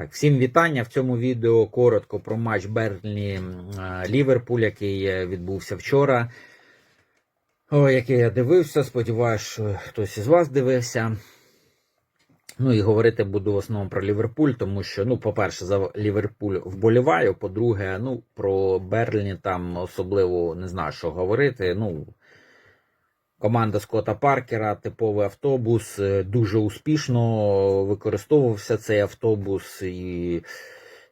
Так, всім вітання. В цьому відео коротко про матч Берлі Ліверпуль, який відбувся вчора. О, який я дивився. Сподіваюсь, що хтось із вас дивився. Ну і говорити буду в основному про Ліверпуль, тому що, ну, по-перше, за Ліверпуль вболіваю. По-друге, ну, про Берліні там особливо не знаю, що говорити. Ну, Команда Скотта Паркера, типовий автобус, е, дуже успішно використовувався цей автобус, і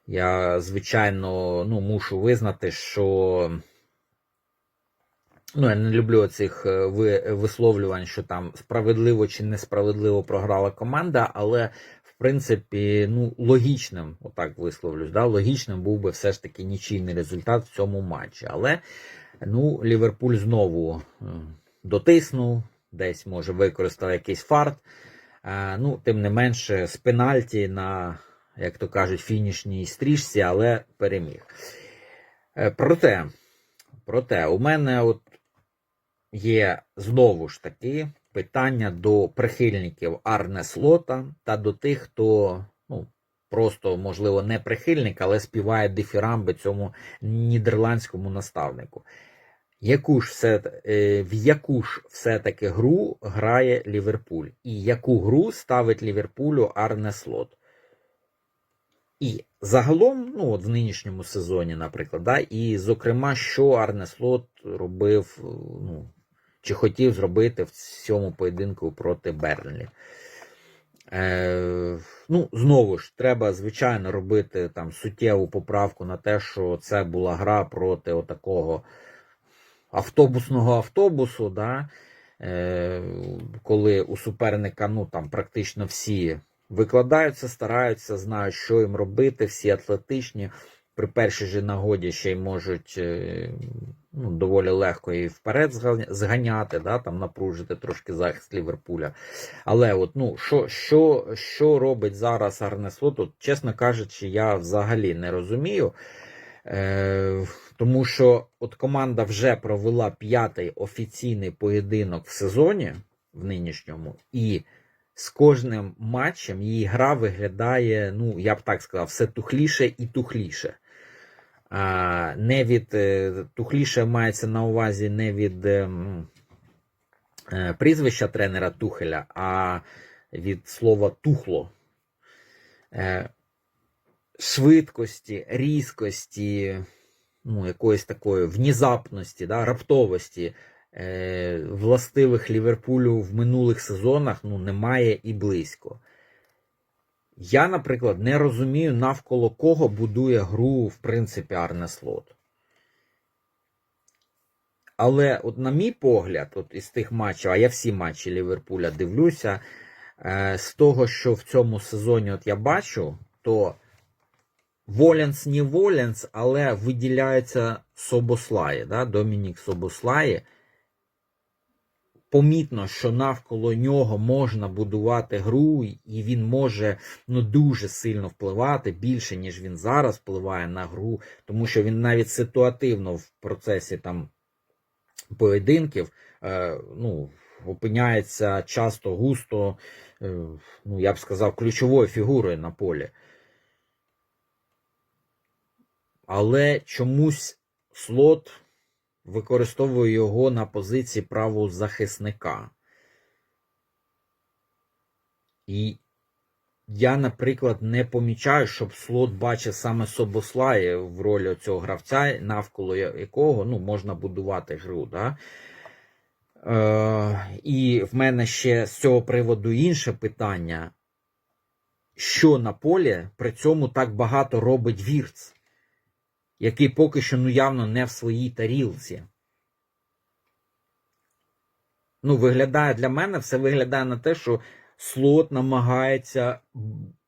я, звичайно, ну, мушу визнати, що ну, я не люблю цих висловлювань, що там справедливо чи несправедливо програла команда, але в принципі, ну, логічним, отак висловлюсь, да, логічним був би все ж таки нічийний результат в цьому матчі. Але ну, Ліверпуль знову е, дотиснув, десь може використав якийсь фарт. Е, Ну, тим не менше, з пенальті на, як то кажуть, фінішній стрічці, але переміг. Е, Проте, проте, у мене от є знову ж таки питання до прихильників Арне Слота та до тих, хто ну, просто, можливо, не прихильник, але співає дифірамби цьому нідерландському наставнику. Яку ж все, е, в яку ж все-таки гру грає Ліверпуль? І яку гру ставить Ліверпулю Арне Слот? І загалом, ну, от в нинішньому сезоні, наприклад, да, і, зокрема, що Арне Слот робив, ну, чи хотів зробити в цьому поєдинку проти Берлі. Е, ну, знову ж, треба, звичайно, робити там суттєву поправку на те, що це була гра проти отакого автобусного автобусу, да, е, коли у суперника ну, там, практично всі викладаються, стараються, знають, що їм робити, всі атлетичні. При першій же нагоді ще й можуть е, ну, доволі легко і вперед зганяти, да, там напружити трошки захист Ліверпуля. Але от, ну, що що, що робить зараз Арнеслот, от, чесно кажучи, я взагалі не розумію. Е, Тому що от команда вже провела п'ятий офіційний поєдинок в сезоні в нинішньому, і з кожним матчем її гра виглядає, ну, я б так сказав, все тухліше і тухліше. А, Не від е, тухліше мається на увазі не від е, е, прізвища тренера Тухеля, а від слова тухло. Швидкості, різкості, ну, якоїсь такої внезапності, да, раптовості е, властивих Ліверпулю в минулих сезонах ну, немає і близько. Я, наприклад, не розумію, навколо кого будує гру, в принципі, Арне Слот. Але, от, на мій погляд, от із тих матчів, а я всі матчі Ліверпуля дивлюся, е, з того, що в цьому сезоні от я бачу, то Воленс не Воленс, але виділяється Собослає, да, Домінік Собослає. Помітно, що навколо нього можна будувати гру, і він може ну, дуже сильно впливати, більше, ніж він зараз впливає на гру, тому що він навіть ситуативно в процесі там поєдинків е, ну, опиняється часто густо, е, ну, я б сказав, ключовою фігурою на полі. Але чомусь слот використовує його на позиції правозахисника. І я, наприклад, не помічаю, щоб слот бачив саме Собослає в ролі цього гравця, навколо якого ну, можна будувати гру. Да? Е, І в мене ще з цього приводу інше питання. Що на полі при цьому так багато робить Вірц? Який поки що ну явно не в своїй тарілці. Ну, виглядає для мене, все виглядає на те, що слот намагається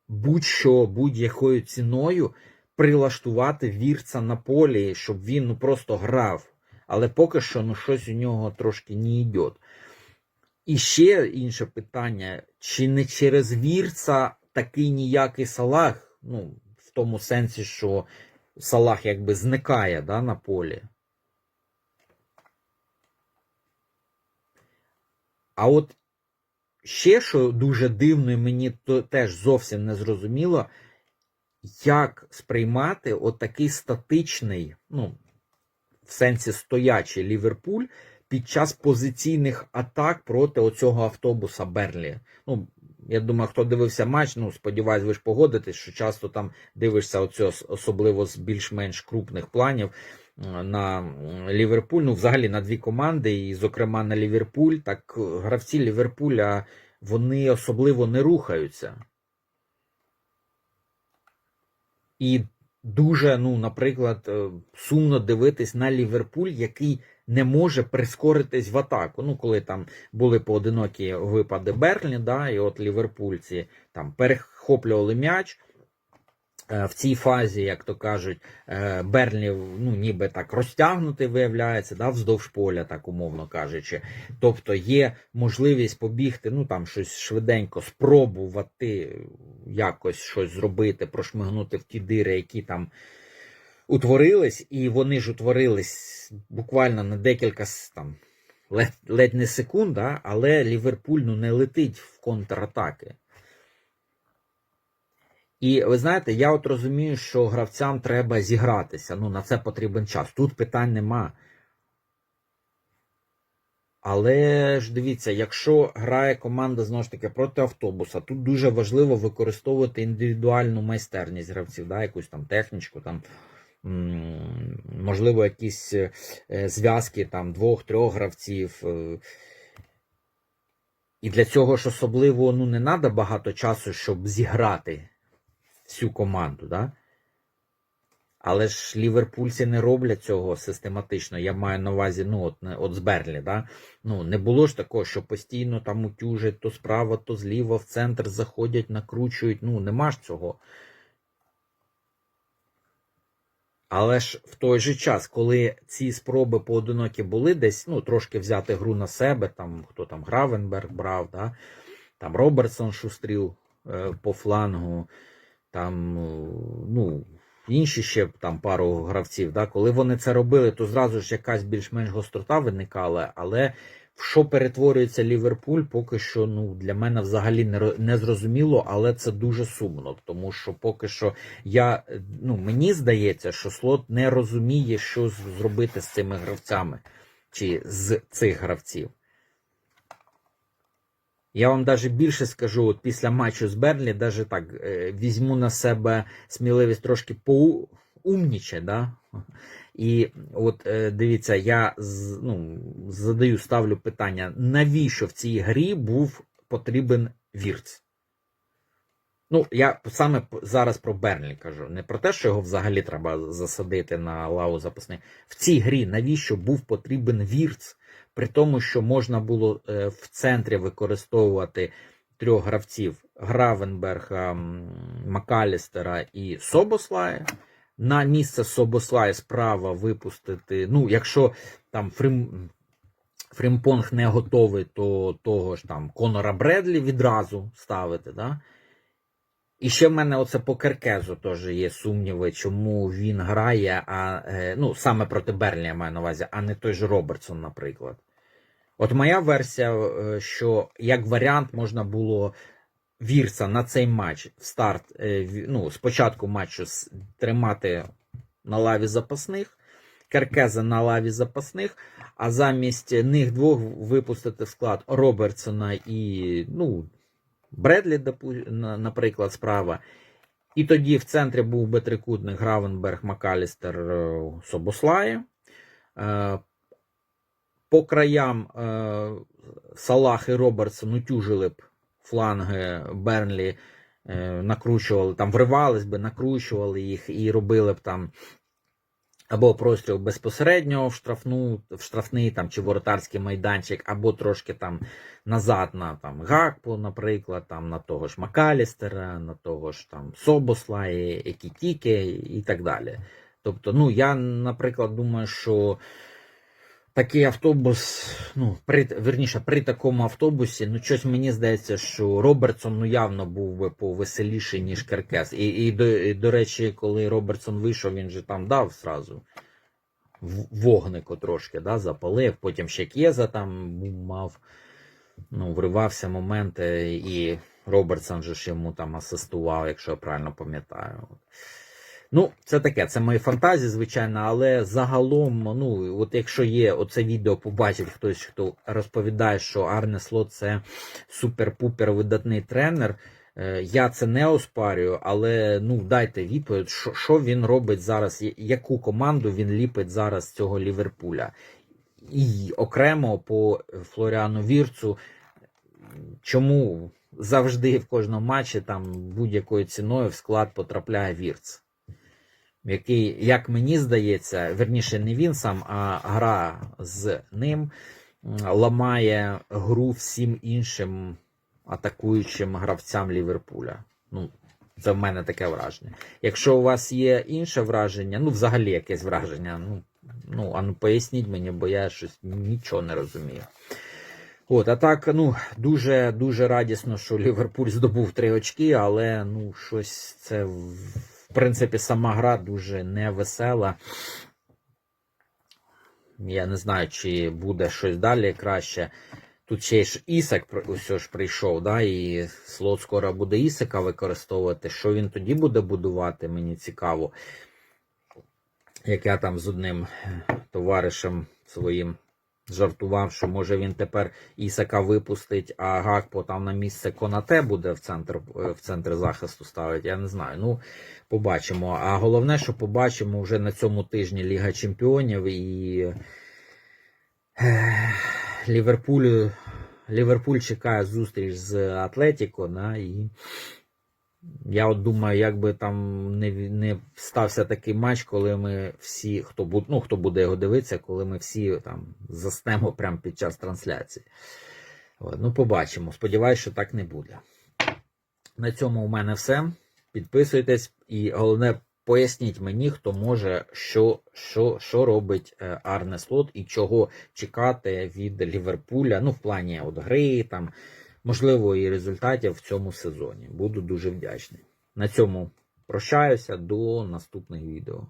будь-що будь-якою ціною прилаштувати вірца на полі, щоб він ну, просто грав. Але поки що ну, щось у нього трошки не йде. І ще інше питання: чи не через вірца такий ніякий салах? Ну, в тому сенсі, що Салах якби зникає да, на полі. А от ще що дуже дивно, і мені то теж зовсім не зрозуміло, як сприймати отакий статичний, ну, в сенсі стоячий Ліверпуль під час позиційних атак проти оцього автобуса Берлі. Ну, я думаю, хто дивився матч, ну сподіваюсь, ви ж погодитесь, що часто там дивишся оцю, особливо з більш-менш крупних планів е, на Ліверпуль, ну взагалі на дві команди, і, зокрема, на Ліверпуль. Так гравці Ліверпуля вони особливо не рухаються. І дуже, ну, наприклад, е, сумно дивитись на Ліверпуль, який не може прискоритись в атаку. Ну, коли там були поодинокі випади Берлі, да, і от ліверпульці там перехоплювали м'яч. Е, В цій фазі, як то кажуть, е, Берлі ну, ніби так розтягнутий виявляється, да, вздовж поля, так умовно кажучи. Тобто є можливість побігти, ну там щось швиденько спробувати якось щось зробити, прошмигнути в ті дири, які там утворились, і вони ж утворились буквально на декілька там, ледь, ледь не секунд, але Ліверпуль ну, не летить в контратаки. І ви знаєте, я от розумію, що гравцям треба зігратися. Ну, на це потрібен час. Тут питань нема. Але ж дивіться, якщо грає команда знову ж таки проти автобуса, тут дуже важливо використовувати індивідуальну майстерність гравців, да, якусь там технічку, там, можливо, якісь е, зв'язки там двох-трьох гравців. е. І для цього ж особливо ну, не треба багато часу, щоб зіграти всю команду. Да? Але ж ліверпульці не роблять цього систематично. Я маю на увазі, ну, от, от з Берлі, да? Ну, не було ж такого, що постійно там утюжать то справа, то зліва, в центр заходять, накручують. Ну, нема ж цього. Але ж в той же час, коли ці спроби поодинокі були десь, ну, трошки взяти гру на себе, там хто там Гравенберг брав, да? там Робертсон шустрів е, по флангу, там, е, ну, інші ще там пару гравців, да? коли вони це робили, то зразу ж якась більш-менш гострота виникала, але в що перетворюється Ліверпуль, поки що ну, для мене взагалі не, не зрозуміло, але це дуже сумно, тому що поки що я, е, ну, мені здається, що слот не розуміє, що зробити з цими гравцями чи з цих гравців. Я вам даже більше скажу, от після матчу з Берлі, даже так е, візьму на себе сміливість трошки поумніче, да? І от е, дивіться, я ну, задаю, ставлю питання, навіщо в цій грі був потрібен Вірц? Ну, я саме зараз про Берлі кажу. Не про те, що його взагалі треба засадити на лаву запасних. В цій грі навіщо був потрібен Вірц? При тому, що можна було е, в центрі використовувати трьох гравців: Гравенберга, Макалістера і Собослая. На місце Собослая справа випустити. Ну, якщо там Фрим, Фримпонг не готовий, то того ж там Конора Бредлі відразу ставити. Да? І ще в мене оце по Керкезу теж є сумніви, чому він грає, а е, ну саме проти Берлі я маю на увазі, а не той же Робертсон, наприклад. От моя версія, е, що як варіант можна було Вірса на цей матч в старт, е, ну, спочатку матчу тримати на лаві запасних, Керкеза на лаві запасних, а замість них двох випустити в склад Робертсона і ну, Бредлі, наприклад, справа. І тоді в центрі був би трикутник Гравенберг, Макалістер, е, Собослає. Е, По краям е, Салах і Робертсон утюжили б фланги Бернлі, накручували, там вривались би, накручували їх і робили б там або простріл безпосередньо в штрафну, в штрафний там, чи воротарський майданчик, або трошки там назад на там, Гакпу, наприклад, там, на того ж Макалістера, на того ж там Собосла, Екітіке і так далі. Тобто, ну, я, наприклад, думаю, що такий автобус, ну, при, верніше, при такому автобусі, ну, щось мені здається, що Робертсон ну, явно був би повеселіший, ніж Керкес. І, і, до, і, до речі, коли Робертсон вийшов, він же там дав зразу вогнику трошки, да, запалив, потім ще Кєза там мав, ну, вривався момент, е, і Робертсон же ж йому там асистував, якщо я правильно пам'ятаю. Ну, це таке, це мої фантазії, звичайно, але загалом, ну, от якщо є оце відео, побачить хтось, хто розповідає, що Арне Слот це супер-пупер видатний тренер. е, Я це не оспарюю, але ну дайте відповідь, що, що він робить зараз, яку команду він ліпить зараз цього Ліверпуля. І окремо по Флоріану Вірцу, чому завжди в кожному матчі там будь-якою ціною в склад потрапляє Вірц який, як мені здається, верніше не він сам, а гра з ним ламає гру всім іншим атакуючим гравцям Ліверпуля. Ну, це в мене таке враження. Якщо у вас є інше враження, ну взагалі якесь враження, ну, ну, а ну поясніть мені, бо я щось нічого не розумію. От, а так, ну, дуже дуже радісно, що Ліверпуль здобув три очки, але ну, щось це в принципі сама гра дуже невесела. Я не знаю, чи буде щось далі краще. Тут ще ж Ісак ось ж прийшов, да, і слот скоро буде Ісака використовувати. Що він тоді буде будувати, мені цікаво. Як я там з одним товаришем своїм жартував, що може він тепер Ісака випустить, а Гакпо там на місце Конате буде в центр, в центр захисту ставити. Я не знаю. Ну, побачимо. А головне, що побачимо вже на цьому тижні Ліга Чемпіонів і Ліверпуль, Ліверпуль чекає зустріч з Атлетіко, да, і я от думаю, як би там не, не стався такий матч, коли ми всі, хто буде, ну, хто буде його дивитися, коли ми всі там заснемо прямо під час трансляції. Ну, побачимо. Сподіваюсь, що так не буде. На цьому у мене все. Підписуйтесь і головне, поясніть мені, хто може, що, що, що робить е, Арне Слот і чого чекати від Ліверпуля, ну, в плані от гри, там, можливо, і результатів в цьому сезоні. Буду дуже вдячний. На цьому прощаюся до наступних відео.